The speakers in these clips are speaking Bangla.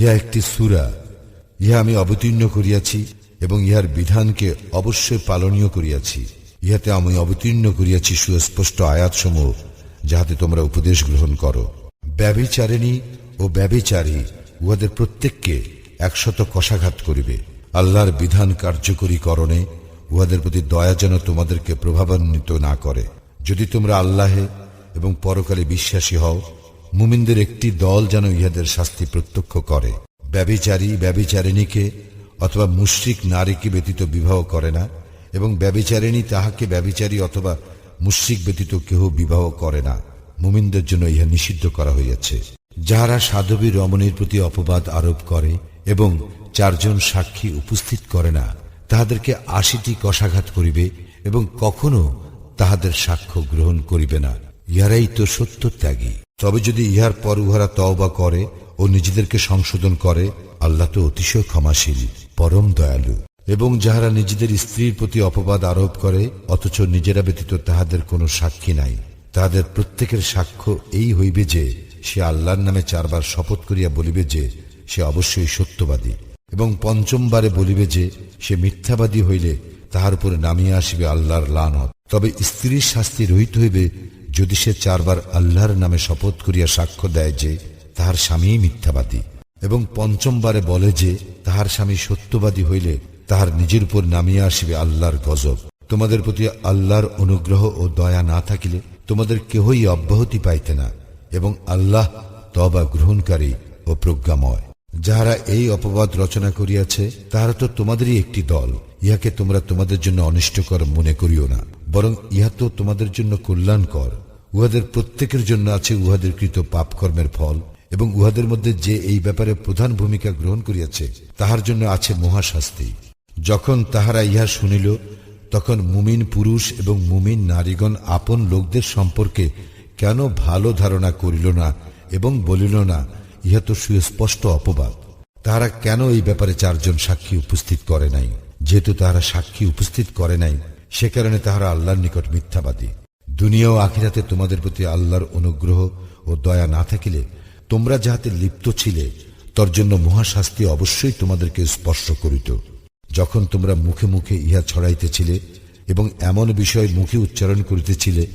ইহা একটি সুরা। ইহা আমি অবতীর্ণ করিয়াছি এবং ইহার বিধানকে অবশ্যই পালনীয় করিয়াছি। ইহাতে আমি অবতীর্ণ করিয়াছি সুস্পষ্ট আয়াতসমূহ, যাহাতে তোমরা উপদেশ গ্রহণ করো। ব্যবিচারিণী ও ব্যবিচারী উহাদের প্রত্যেককে একশত কষাঘাত করিবে। আল্লাহর বিধান কার্যকরী করণে উহাদের প্রতি দয়া যেন তোমাদেরকে প্রভাবান্বিত না করে। যদি তোমরা আল্লাহে এবং পরকালে বিশ্বাসী হও মুমিনদের একটি দল যেন ইহাদের শাস্তি প্রত্যক্ষ করে। ব্যবিচারী, ব্যবিচারিণীকে অথবা মুশ্রিক নারীকে ব্যতীত বিবাহ করে না এবং ব্যবিচারিণী তাহাকে ব্যবিচারী অথবা মুশ্রিক ব্যতীত কেহ বিবাহ করে না। মুমিনদের জন্য ইহা নিষিদ্ধ করা হইয়াছে। যাহারা সাধবী রমণীর প্রতি অপবাদ আরোপ করে এবং চারজন সাক্ষী উপস্থিত করে না, তাহাদেরকে আশিটি কষাঘাত করিবে এবং কখনো তাহাদের সাক্ষ্য গ্রহণ করিবে না। ইহারাই তো সত্য ত্যাগী তবে যদি ইহার পর উহারা তওবা করে ও নিজেদেরকে সংশোধন করে, আল্লাহ তো অতিশয় ক্ষমাশীল, পরম দয়ালু। এবং যাহারা নিজেদের স্ত্রীর প্রতি অপবাদ আরোপ করে, অথচ নিজেরা ব্যতীত তাহাদের কোনো সাক্ষী নাই। তাহাদের প্রত্যেকের সাক্ষ্য এই হইবে যে, সে আল্লাহর নামে চারবার শপথ করিয়া বলিবে যে, সে অবশ্যই সত্যবাদী। এবং পঞ্চমবারে বলিবে যে, সে মিথ্যাবাদী হইলে তাহার উপরে নামিয়া আসিবে আল্লাহর লানত। তবে স্ত্রীর শাস্তি রহিত হইবে যদি সে চারবার আল্লাহর নামে শপথ করিয়া সাক্ষ্য দেয় যে তাহার স্বামী মিথ্যাবাদী এবং পঞ্চমবারে বলে যে তাহার স্বামী সত্যবাদী হইলে তাহার নিজের উপর নামিয়া আসিবে আল্লাহর গজব। তোমাদের প্রতি আল্লাহর অনুগ্রহ ও দয়া না থাকিলে তোমাদের কেহই অব্যাহতি পাইতে না এবং আল্লাহ তবা গ্রহণকারী ও প্রজ্ঞাময়। যাহারা এই অপবাদ রচনা করিয়াছে, তাহারা তো তোমাদেরই একটি দল। ইহাকে তোমরা তোমাদের জন্য অনিষ্টকর মনে করিও না। বরং ইহা তো তোমাদের জন্য কল্যাণকর। উহাদের প্রত্যেকের জন্য আছে উহাদের কৃত পাপকর্মের ফল, এবং উহাদের মধ্যে যে এই ব্যাপারে প্রধান ভূমিকা গ্রহণ করিয়াছে, তাহার জন্য আছে মহাশাস্তি। যখন তাহারা ইহা শুনিল, তখন মুমিন পুরুষ এবং মুমিন নারীগণ আপন লোকদের সম্পর্কে কেন ভালো ধারণা করিল না এবং বলিল না, ইহা তো সুস্পষ্ট অপবাদ। তাহারা কেন এই ব্যাপারে চারজন সাক্ষী উপস্থিত করে নাই? যেহেতু তাহারা সাক্ষী উপস্থিত করে নাই সে কারণে তাহারা আল্লাহর নিকট মিথ্যাবাদী। দুনিয়া ও আখিরাতে তোমাদের প্রতি আল্লাহর অনুগ্রহ ও দয়া না থাকিলে তোমরা যাহাতে লিপ্ত ছিলে, তর জন্য মহাশাস্তি অবশ্যই তোমাদেরকে স্পর্শ করিত। যখন তোমরা মুখে মুখে ইহা ছড়াইতেছিলে এবং এমন বিষয় মুখে উচ্চারণ করিতেছিলে,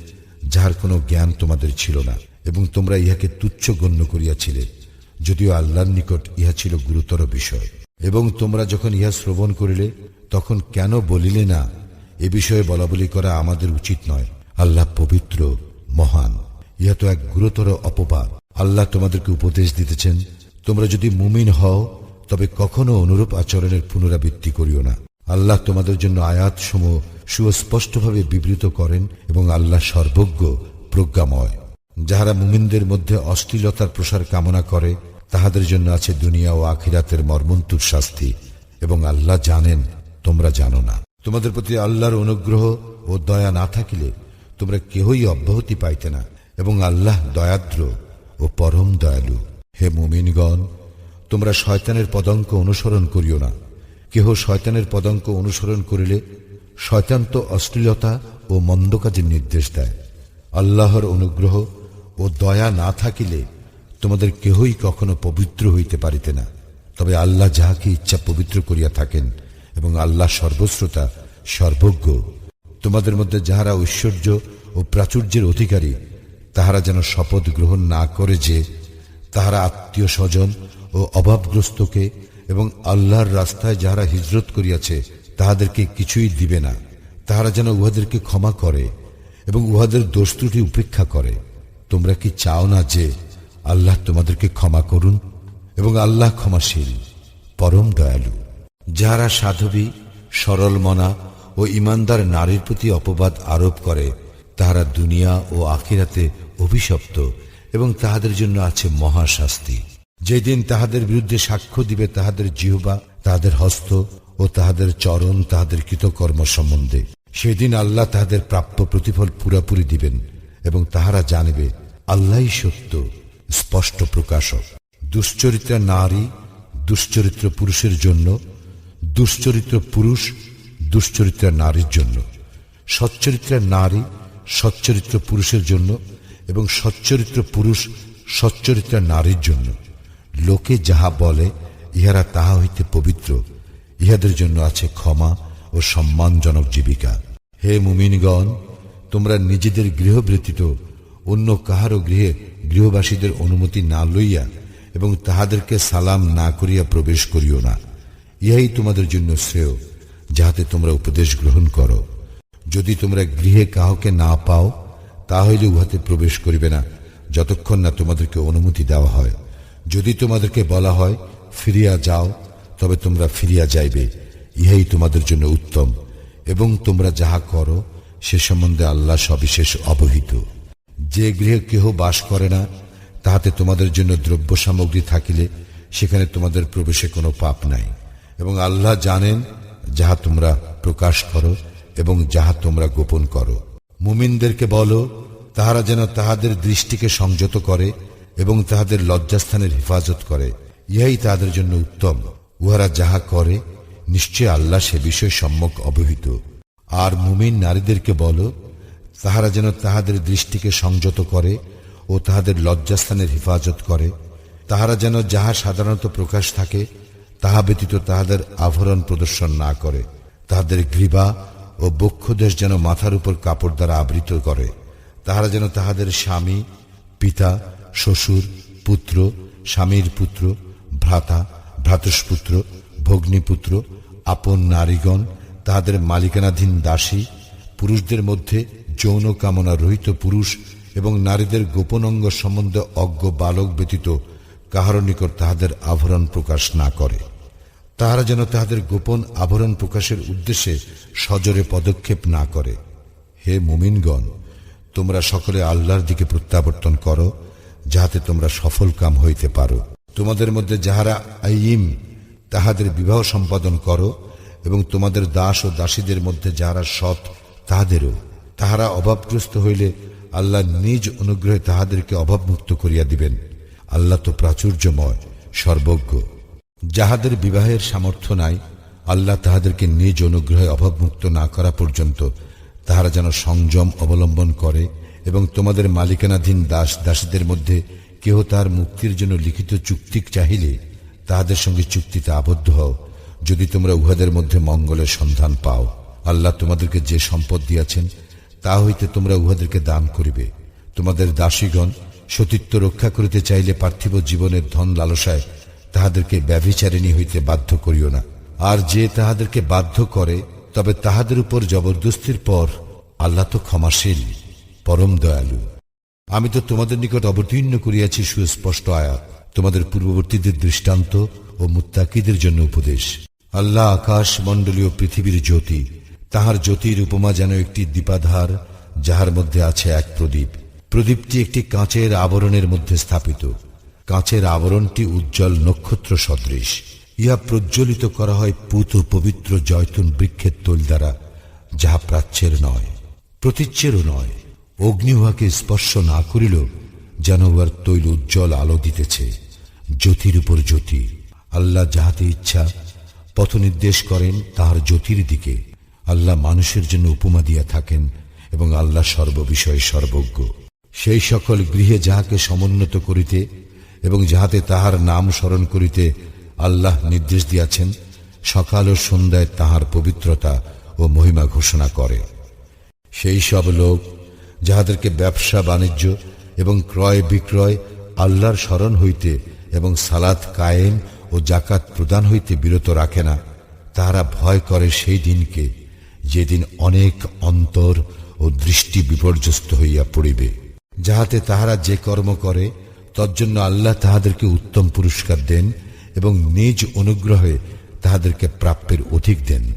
যাহার কোনো জ্ঞান তোমাদের ছিল না এবং তোমরা ইহাকে তুচ্ছ গণ্য করিয়াছিলে, যদিও আল্লাহর নিকট ইহা ছিল গুরুতর বিষয়। এবং তোমরা যখন ইহা শ্রবণ করিলে, তখন কেন বলিলে না এ বিষয়ে বলাবলি করা আমাদের উচিত নয়। আল্লাহ পবিত্র, মহান। ইহা তো এক গুরুতর অপবাদ। আল্লাহ তোমাদেরকে উপদেশ দিতেছেন, তোমরা যদি মুমিন হও, তবে কখনো অনুরূপ আচরণের পুনরাবৃত্তি করিও না। আল্লাহ তোমাদের জন্য আয়াত সমূহ সুস্পষ্টভাবে বিবৃত করেন এবং আল্লাহ সর্বজ্ঞ, প্রজ্ঞাময়। যাহারা মুমিনদের মধ্যে অশ্লীলতার প্রসার কামনা করে, তাহাদের জন্য আছে দুনিয়া ও আখিরাতের মর্মন্তুর শাস্তি, এবং আল্লাহ জানেন, তোমরা জানো না। তোমাদের প্রতি আল্লাহর অনুগ্রহ ও দয়া না থাকিলে তোমরা কেহই অব্যাহতি পাইতে না এবং আল্লাহ দয়াদ্র ও পরম দয়ালু। হে মুমিনগণ, তোমরা শয়তানের পদঙ্ক অনুসরণ করিও না। কেহ শয়তানের পদঙ্ক অনুসরণ করিলে শয়তান তো অশ্লীলতা ও মন্দ কাজের নির্দেশ দেয়। আল্লাহর অনুগ্রহ ও দয়া না থাকিলে তোমাদের কেহই কখনো পবিত্র হইতে পারিতে না। তবে আল্লাহ যাহাকে ইচ্ছা পবিত্র করিয়া থাকেন এবং আল্লাহ সর্বশ্রোতা, সর্বজ্ঞ। তোমাদের মধ্যে যাহারা ঐশ্বর্য ও প্রাচুর্যের অধিকারী, তাহারা যেন শপথ গ্রহণ না করে যে, তাহারা আত্মীয় স্বজন ও অভাবগ্রস্তকে এবং আল্লাহর রাস্তায় যাহারা হিজরত করিয়াছে, তাহাদেরকে কিছুই দিবে না। তাহারা যেন উহাদেরকে ক্ষমা করে এবং উহাদের দোষ ত্রুটি উপেক্ষা করে। তোমরা কি চাও না যে, আল্লাহ তোমাদেরকে ক্ষমা করুন এবং আল্লাহ ক্ষমাশীল, পরম দয়ালু। যাহারা সাধবী সরল মনা ও ইমানদার নারীর প্রতি অপবাদ আরোপ করে, তাহারা দুনিয়া ও আখিরাতে অভিশপ্ত এবং তাহাদের জন্য আছে মহাশাস্তি। যেদিন তাহাদের বিরুদ্ধে সাক্ষ্য দিবে তাহাদের জিহবা, তাহাদের হস্ত ও তাহাদের চরণ তাহাদের কৃতকর্ম সম্বন্ধে। সেদিন আল্লাহ তাহাদের প্রাপ্য প্রতিফল পুরাপুরি দিবেন এবং তাহারা জানিবে, আল্লাহই সত্য, স্পষ্ট প্রকাশক। দুশ্চরিত্রা নারী, দুশ্চরিত্র পুরুষের জন্য দুশ্চরিত্র পুরুষ, দুশ্চরিত্রা নারীর জন্য। সচ্চরিত্রা নারী, সচ্চরিত্র পুরুষের জন্য এবং সচ্চরিত্র পুরুষ, সচ্চরিত্রা নারীর জন্য। লোকে যাহা বলে, ইহারা তাহা হইতে পবিত্র। ইহাদের জন্য আছে ক্ষমা ও সম্মানজনক জীবিকা। হে মুমিনগণ, তোমরা নিজেদের গৃহ ব্যতীত অন্য কাহারও গৃহে গৃহবাসীদের অনুমতি না লইয়া এবং তাহাদেরকে সালাম না করিয়া প্রবেশ করিও না। ইহাই তোমাদের জন্য শ্রেয়, যাহাতে তোমরা উপদেশ গ্রহণ করো। যদি তোমরা গৃহে কাহকে না পাও, তাহলে উহাতে প্রবেশ করিবে না, যতক্ষণ না তোমাদেরকে অনুমতি দেওয়া হয়। যদি তোমাদেরকে বলা হয়, ফিরিয়া যাও, তবে তোমরা ফিরিয়া যাইবে, ইহাই তোমাদের জন্য উত্তম, এবং তোমরা যাহা করো, সে সম্বন্ধে আল্লাহ সবিশেষ অবহিত। যে গৃহে কেহ বাস করে না, তাহাতে তোমাদের জন্য দ্রব্য সামগ্রী থাকিলে, সেখানে তোমাদের প্রবেশে কোনো পাপ নাই। এবং আল্লাহ জানেন যাহা তোমরা প্রকাশ করো এবং যাহা তোমরা গোপন করো। মুমিনদেরকে বলো, তাহারা যেন তাহাদের দৃষ্টিকে সংযত করে এবং তাহাদের লজ্জাস্থানের হেফাজত করে। ইহাই তাহাদের জন্য উত্তম। উহারা যাহা করে, নিশ্চয় আল্লাহ সে বিষয় সম্যক অবহিত। আর মুমিন নারীদেরকে বলো, তাহারা যেন তাহাদের দৃষ্টিকে সংযত করে ও তাহাদের লজ্জাস্থানের হেফাজত করে। তাহারা যেন যাহা সাধারণত প্রকাশ থাকে তাহা ব্যতীত তাহাদের আভরণ প্রদর্শন না করে। তাহাদের গ্রীবা ও বক্ষদেশ যেন মাথার উপর কাপড় দ্বারা আবৃত করে, তাহারা যেন তাহাদের স্বামী, পিতা, শ্বশুর, পুত্র, স্বামীর পুত্র, ভ্রাতা, ভ্রাতুষ্পুত্র, ভগ্নীপুত্র, আপন নারীগণ, তাহাদের মালিকানাধীন দাসী, পুরুষদের মধ্যে যৌন কামনা রহিত পুরুষ এবং নারীদের গোপন অঙ্গ সম্বন্ধে অজ্ঞ বালক ব্যতীত কাহার নিকট তাহাদের আভরণ প্রকাশ না করে। তাহারা যেন তাহাদের গোপন আভরণ প্রকাশের উদ্দেশ্যে সজরে পদক্ষেপ না করে। হে মুমিনগণ, তোমরা সকলে আল্লাহর দিকে প্রত্যাবর্তন করো, যাহাতে তোমরা সফল কাম হইতে পারো। তোমাদের মধ্যে যাহারা আইম তাহাদের বিবাহ সম্পাদন করো এবং তোমাদের দাস ও দাসীদের মধ্যে যাহারা সৎ, তাহাদেরও। তাহারা অভাবগ্রস্ত হইলে আল্লাহ নিজ অনুগ্রহে তাহাদেরকে অভাবমুক্ত করিয়া দিবেন। আল্লাহ তো প্রাচুর্যময়, সর্বজ্ঞ। যাহাদের বিবাহের সামর্থ্য নাই, আল্লাহ তাহাদেরকে নিজ অনুগ্রহে অভাবমুক্ত না করা পর্যন্ত তাহারা যেন সংযম অবলম্বন করে এবং তোমাদের মালিকানাধীন দাস দাসীদের মধ্যে কেহ তার মুক্তির জন্য লিখিত চুক্তি চাহিলে তাহাদের সঙ্গে চুক্তিতে আবদ্ধ হও, যদি তোমরা উহাদের মধ্যে মঙ্গলের সন্ধান পাও। আল্লাহ তোমাদেরকে যে সম্পদ দিয়াছেন, তা হইতে তোমরা উহাদেরকে দান করিবে। তোমাদের দাসীগণ সতীত্ব রক্ষা করিতে চাইলে পার্থিব জীবনের ধন লালসায় তাহাদেরকে ব্যভিচারিণী হইতে বাধ্য করিও না। আর যে তাহাদেরকে বাধ্য করে, তবে তাহাদের উপর জবরদস্তির পর আল্লাহ তো ক্ষমাশীল, পরম দয়ালু। আমি তো তোমাদের নিকট অবতীর্ণ করিয়াছি সুস্পষ্ট আয়াত। তোমাদের পূর্ববর্তীদের দৃষ্টান্ত ও মুত্তাকিদের জন্য উপদেশ। আল্লাহ আকাশ মণ্ডলীয় পৃথিবীর জ্যোতি, তাহার জ্যোতির উপমা যেন একটি দীপাধার যাহার মধ্যে আছে এক প্রদীপ। প্রদীপটি একটি কাঁচের আবরণের মধ্যে স্থাপিত। কাঁচের আবরণটি উজ্জ্বল নক্ষত্র সদৃশ। ইহা প্রজ্বলিত করা হয় পুত পবিত্র জয়তুন বৃক্ষের তৈল দ্বারা, যাহা প্রাচ্যের নয়, প্রতীচ্যেরও নয়। অগ্নি উহাকে স্পর্শ না করিল যেন উহার তৈল উজ্জ্বল আলো দিতেছে। জ্যোতির উপর জ্যোতি। আল্লাহ যাহাতে ইচ্ছা, পথ নির্দেশ করেন তাহার জ্যোতির দিকে। আল্লাহ মানুষের জন্য উপমা দিয়া থাকেন এবং আল্লাহ সর্ববিষয়ে সর্বজ্ঞ। সেই সকল গৃহে যাহাকে সমুন্নত করিতে এবং যাহাতে তাহার নাম স্মরণ করিতে আল্লাহ নির্দেশ দিয়াছেন, সকাল ও সন্ধ্যায় তাহার পবিত্রতা ও মহিমা ঘোষণা করে। সেই সব লোক যাহাদেরকে ব্যবসা, বাণিজ্য এবং ক্রয় বিক্রয় আল্লাহর স্মরণ হইতে এবং সালাত কায়েম ও জাকাত প্রদান হইতে বিরত রাখে না, তাহারা ভয় করে সেই দিনকে, যেদিন অনেক অন্তর ও দৃষ্টি বিপর্যস্ত হইয়া পড়িবে। যাহাতে তাহারা যে কর্ম করে, তজ্জন্য আল্লাহ তাহাদেরকে উত্তম পুরস্কার দেন এবং নিজ অনুগ্রহে তাহাদেরকে প্রাপ্যের অধিক দেন।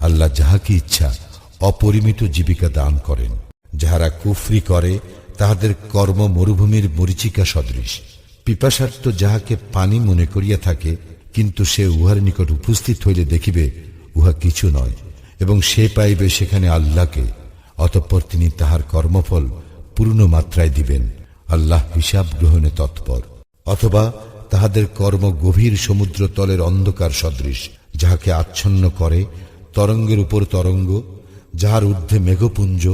আল্লাহ যাহাকে ইচ্ছা, অপরিমিত জীবিকা দান করেন। যাহারা কুফরি করে, তাহাদের কর্ম মরুভূমির মরিচিকা সদৃশ। পিপাসার্থ যাহাকে পানি মনে করিয়া থাকে, কিন্তু সে উহার নিকট উপস্থিত হইলে দেখিবে, উহা কিছু নয়, এবং সে পাইবে সেখানে আল্লাহকে, অতঃপর তিনি তাহার কর্মফল পূর্ণ মাত্রায় দিবেন। আল্লাহ হিসাব গ্রহণে তৎপর। অথবা তাহাদের কর্ম গভীর সমুদ্র তলের অন্ধকার সদৃশ, যাহাকে আচ্ছন্ন করে তরঙ্গের উপর তরঙ্গ, যাহার ঊর্ধ্বে মেঘপুঞ্জ,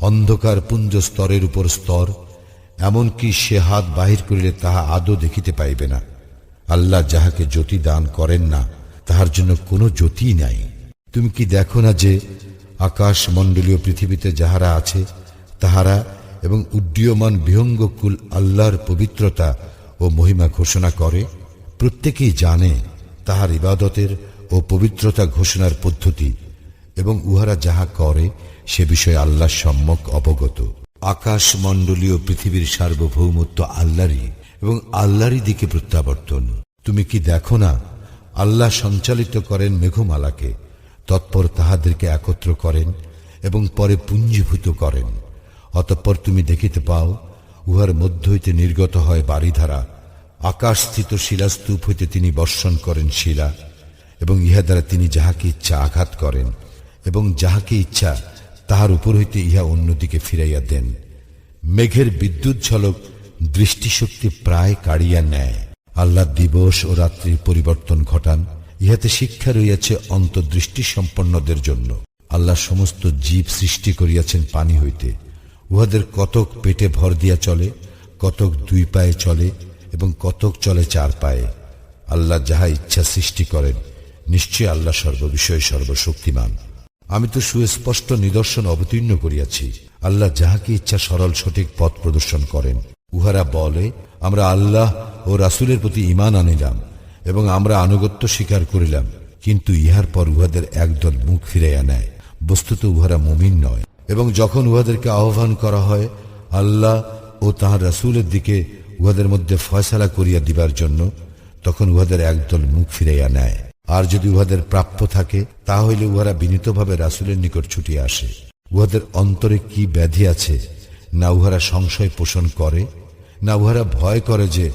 অন্ধকার পুঞ্জ স্তরের উপর স্তর, এমনকি সে হাত বাহির করিলে তাহা আদৌ দেখিতে পাইবে না। আল্লাহ যাহাকে জ্যোতি দান করেন না, তাহার জন্য কোনো জ্যোতি নাই। তুমি কি দেখো না যে আকাশ মণ্ডলীয় পৃথিবীতে যাহারা আছে, তাহারা এবং উড্ডীয়মান বিহঙ্গকুল আল্লাহর পবিত্রতা ও মহিমা ঘোষণা করে, প্রত্যেকেই জানে তাহার ইবাদতের ও পবিত্রতা ঘোষণার পদ্ধতি এবং উহারা যাহা করে, সে বিষয়ে আল্লাহ সম্যক অবগত। আকাশ মণ্ডলীয় পৃথিবীর সার্বভৌমত্ব আল্লাহরই এবং আল্লাহরই দিকে প্রত্যাবর্তন। তুমি কি দেখো না, আল্লাহ সঞ্চালিত করেন মেঘমালাকে, তৎপর তাহাদেরকে একত্র করেন এবং পরে পুঞ্জীভূত করেন। অতঃপর তুমি দেখিতে পাও, উহার মধ্য হইতে নির্গত হয় বাড়িধারা আকাশস্থিত শিলাস্তূপ হইতে তিনি বর্ষণ করেন শিলা, এবং ইহা দ্বারা তিনি যাহাকে ইচ্ছা আঘাত করেন, এবং যাহাকে ইচ্ছা তাহার উপর হইতে ইহা অন্যদিকে ফিরাইয়া দেন। মেঘের বিদ্যুৎ ঝলক দৃষ্টিশক্তি প্রায় কাড়িয়া নেয়। আল্লাহ দিবস ও রাত্রির পরিবর্তন ঘটান, ইহাতে শিক্ষা রইয়াছে অন্তর্দৃষ্টি সম্পন্নদের জন্য। আল্লাহ সমস্ত জীব সৃষ্টি করিয়াছেন পানি হইতে। উহাদের কতক পেটে ভর দিয়া চলে, কতক দুই পায়ে চলে এবং কতক চলে চার পায়ে। আল্লাহ যাহা ইচ্ছা সৃষ্টি করেন নিশ্চয় আল্লাহ সর্ববিষয়ে সর্বশক্তিমান। আমি তো সুস্পষ্ট নিদর্শন অবতীর্ণ করিয়াছি। আল্লাহ যাহাকে ইচ্ছা সরল সঠিক পথ প্রদর্শন করেন, উহারা বলে, আমরা আল্লাহ ও রাসুলের প্রতি ইমান আনিলাম এবং আমরা আনুগত্য স্বীকার করিলাম, কিন্তু ইহার পর উহাদের একদল মুখ ফিরাইয়া নেয়। বস্তুত উহারা মুমিন নয়। এবং যখন উহাদেরকে আহ্বান করা হয়, আল্লাহ ও তাহার রাসুলের দিকে উহাদের মধ্যে ফয়সালা করিয়া দিবার জন্য, তখন উহাদের একদল মুখ ফিরাইয়া নেয়। আর যদি উহাদের প্রাপ্য থাকে, তা হইলে উহারা বিনীতভাবে রাসুলের নিকট ছুটিয়া আসে। উহাদের অন্তরে কি ব্যাধি আছে, না উহারা সংশয় পোষণ করে, না উহারা ভয় করে যে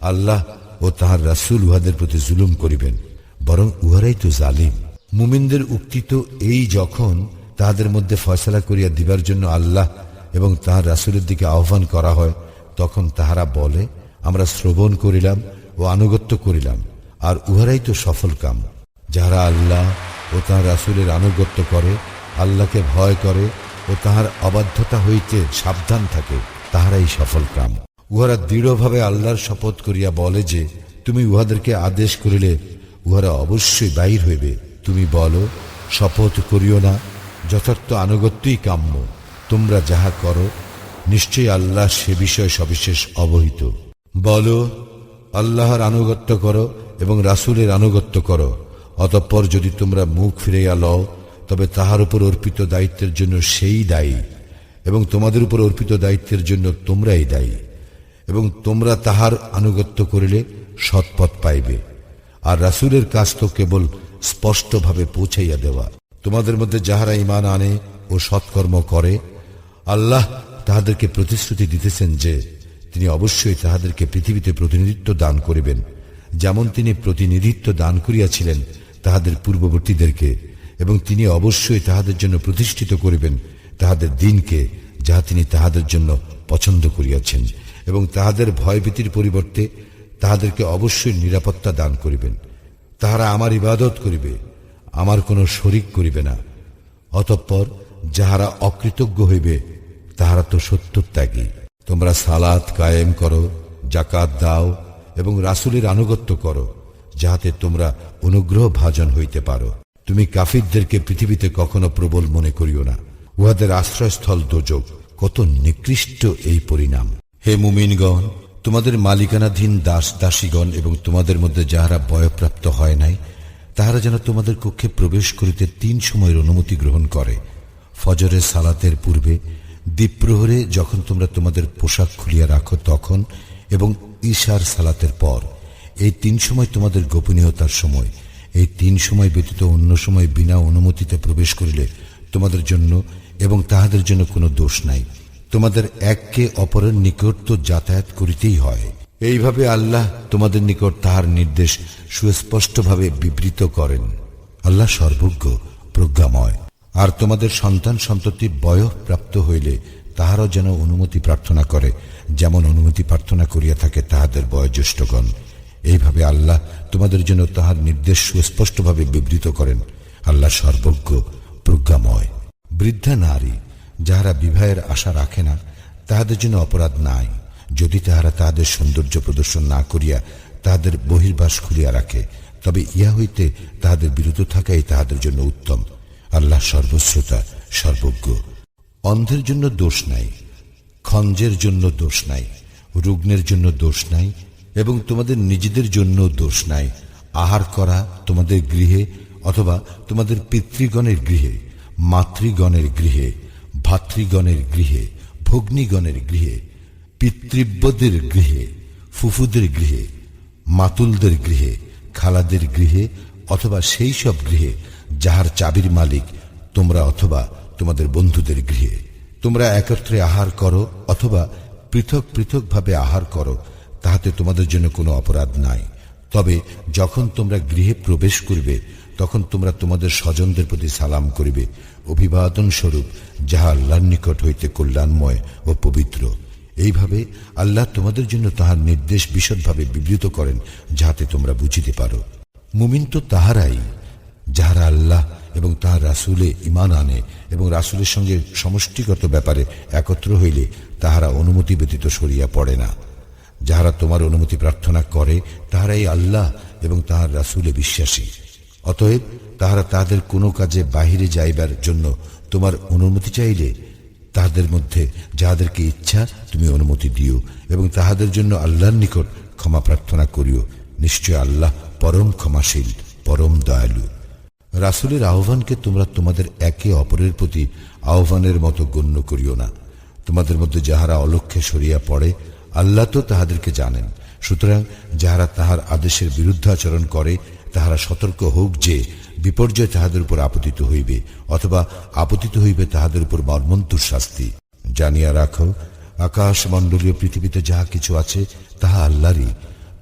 আল্লাহ ও তাহার রাসুল উহাদের প্রতি জুলুম করিবেন, বরং উহারাই তো জালিম। মুমিনদের উক্তি তো এই যখন তাহাদের মধ্যে ফয়সলা করিয়া দিবার জন্য আল্লাহ এবং তাহার রাসুলের দিকে আহ্বান করা হয়, তখন তাহারা বলে, আমরা শ্রবণ করিলাম ও আনুগত্য করিলাম, আর উহারাই তো সফল কাম। যাহারা আল্লাহ ও তাহার রাসুলের আনুগত্য করে, আল্লাহকে ভয় করে ও তাহার অবাধ্যতা হইতে সাবধান থাকে, তাহারাই সফল কাম। উহারা দৃঢ়ভাবে আল্লাহর শপথ করিয়া বলে যে, তুমি উহাদেরকে আদেশ করিলে উহারা অবশ্যই বাহির হইবে। তুমি বলো, শপথ করিও না যথার্থ আনুগত্যই কাম্য। তোমরা যাহা করো, নিশ্চয়ই আল্লাহ সে বিষয়ে সবিশেষ অবহিত। বলো, আল্লাহর আনুগত্য করো এবং রাসুলের আনুগত্য করো। অতঃপর যদি তোমরা মুখ ফিরাইয়া লও, তবে তাহার উপর অর্পিত দায়িত্বের জন্য সেই দায়ী এবং তোমাদের উপর অর্পিত দায়িত্বের জন্য তোমরাই দায়ী এবং তোমরা তাহার আনুগত্য করিলে সৎপথ পাইবে। আর রাসুলের কাজ তো কেবল স্পষ্টভাবে পৌঁছাইয়া দেওয়া। তোমাদের মধ্যে যাহারা ইমান আনে ও সৎকর্ম করে, আল্লাহ তাহাদেরকে প্রতিশ্রুতি দিতেছেন যে, তিনি অবশ্যই তাহাদেরকে পৃথিবীতে প্রতিনিধিত্ব দান করিবেন। যেমন তিনি প্রতিনিধিত্ব দান করিয়াছিলেন তাহাদের পূর্ববর্তীদেরকে, এবং তিনি অবশ্যই তাহাদের জন্য প্রতিষ্ঠিত করিবেন তাহাদের দিনকে, যাহা তিনি তাহাদের জন্য পছন্দ করিয়াছেন, এবং তাহাদের ভয়ভীতির পরিবর্তে তাহাদেরকে অবশ্যই নিরাপত্তা দান করিবেন। তাহারা আমার ইবাদত করিবে। আমার কোনো শরিক করিবে না। অতঃপর যাহারা অকৃতজ্ঞ হইবে, তাহারা তো সত্য সত্যত্যাগী তোমরা সালাত কায়েম করো জাকাত দাও এবং রাসুলের আনুগত্য করো, যাহাতে তোমরা অনুগ্রহ ভাজন হইতে পারো। তুমি কাফিরদেরকে পৃথিবীতে কখনো প্রবল মনে করিও না। উহাদের আশ্রয়স্থল দোজক, কত নিকৃষ্ট এই পরিণাম। হে মুমিনগণ, তোমাদের মালিকানাধীন দাস দাসীগণ এবং তোমাদের মধ্যে যাহারা বয়প্রাপ্ত হয় নাই তাহারা যেন তোমাদের কক্ষে প্রবেশ করিতে তিন সময়ের অনুমতি গ্রহণ করে। ফজরের সালাতের পূর্বে দ্বীপ্রহরে যখন তোমরা তোমাদের পোশাক খুলিয়া রাখো তখন এবং ঈশার সালাতের পর, এই তিন সময় তোমাদের গোপনীয়তার সময়, এই তিন সময় ব্যতীত অন্য সময় বিনা অনুমতিতে প্রবেশ করিলে তোমাদের জন্য এবং তাহাদের জন্য কোনো দোষ নাই। তোমাদের এককে অপরের নিকট তো যাতায়াত করিতেই হয়। এইভাবে আল্লাহ তোমাদের নিকট তাহার নির্দেশ সুস্পষ্টভাবে বিবৃত করেন। আল্লাহ সর্বজ্ঞ, প্রজ্ঞাময়। আর তোমাদের সন্তান সন্ততি বয়ঃ প্রাপ্ত হইলে তাহারও যেন অনুমতি প্রার্থনা করে, যেমন অনুমতি প্রার্থনা করিয়া থাকে তাহাদের বয়োজ্যেষ্ঠগণ। এইভাবে আল্লাহ তোমাদের জন্য তাহার নির্দেশ সুস্পষ্টভাবে বিবৃত করেন। আল্লাহ সর্বজ্ঞ, প্রজ্ঞাময়। বৃদ্ধা নারী, যাহারা বিবাহের আশা রাখে না, তাহাদের জন্য অপরাধ নাই। যদি তাহারা তাহাদের সৌন্দর্য প্রদর্শন না করিয়া তাহাদের বহির্বাস খুলিয়া রাখে, তবে ইহা হইতে তাহাদের বিরত থাকাই তাহাদের জন্য উত্তম। আল্লাহ সর্বশ্রোতা, সর্বজ্ঞ। অন্ধের জন্য দোষ নাই, খঞ্জের জন্য দোষ নাই, রুগ্নের জন্য দোষ নাই, এবং তোমাদের নিজেদের জন্য দোষ নাই। আহার করা তোমাদের গৃহে অথবা তোমাদের পিতৃগণের গৃহে, মাতৃগণের গৃহে, ভাতৃগণের গৃহে, ভগ্নীগণের গৃহে পিতৃব্যদের গৃহে, ফুফুদের গৃহে, মাতুলদের গৃহে, খালাদের গৃহে অথবা সেই সব গৃহে যাহার চাবির মালিক তোমরা অথবা তোমাদের বন্ধুদের গৃহে। তোমরা একত্রে আহার করো অথবা পৃথক পৃথকভাবে আহার করো, তাহাতে তোমাদের জন্য কোনো অপরাধ নাই। তবে যখন তোমরা গৃহে প্রবেশ করবে, তখন তোমরা তোমাদের স্বজনদের প্রতি সালাম করিবে। অভিবাদন স্বরূপ যাহা আল্লাহর নিকট হইতে কল্যাণময় ও পবিত্র। এইভাবে আল্লাহ তোমাদের জন্য তাহার নির্দেশ বিশদভাবে বিবৃত করেন, যাহাতে তোমরা বুঝিতে পারো। মুমিন তো তাহারাই, যাহারা আল্লাহ এবং তাহার রাসুলে ইমান আনে এবং রাসুলের সঙ্গে সমষ্টিগত ব্যাপারে একত্র হইলে তাহারা অনুমতি ব্যতীত সরিয়া পড়ে না। যাহারা তোমার অনুমতি প্রার্থনা করে, তাহারাই আল্লাহ এবং তাহার রাসুলে বিশ্বাসী। অতএব তাহারা তাহাদের কোনো কাজে বাহিরে যাইবার জন্য তোমার অনুমতি চাইলে তাহাদের মধ্যে যাহাদেরকে ইচ্ছা তুমি অনুমতি দিও এবং তাহাদের জন্য আল্লাহর নিকট ক্ষমা প্রার্থনা করিও। নিশ্চয় আল্লাহ পরম ক্ষমাশীল, পরম দয়ালু। রাসুলের আহ্বানকে তোমরা তোমাদের একে অপরের প্রতি আহ্বানের মতো গণ্য করিও না। তোমাদের মধ্যে যাহারা অলক্ষ্যে সরিয়া পড়ে, আল্লাহ তো তাহাদেরকে জানেন। সুতরাং যাহারা তাহার আদেশের বিরুদ্ধাচরণ করে তাহারা সতর্ক হোক যে, বিপর্যয় তাহাদের উপর আপতিত হইবে, অথবা আপতিত হইবে তাহাদের উপর মর্মন্তুর শাস্তি। জানিয়া রাখো আকাশ মণ্ডলীয় পৃথিবীতে যাহা কিছু আছে, তাহা আল্লাহরই।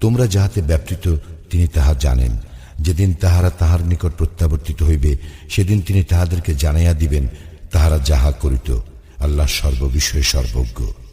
তোমরা যাহাতে ব্যাপৃত, তিনি তাহা জানেন। যেদিন তাহারা তাহার নিকট প্রত্যাবর্তিত হইবে, সেদিন তিনি তাহাদেরকে জানাইয়া দিবেন, তাহারা যাহা করিত, আল্লাহ সর্ববিষয়ে সর্বজ্ঞ।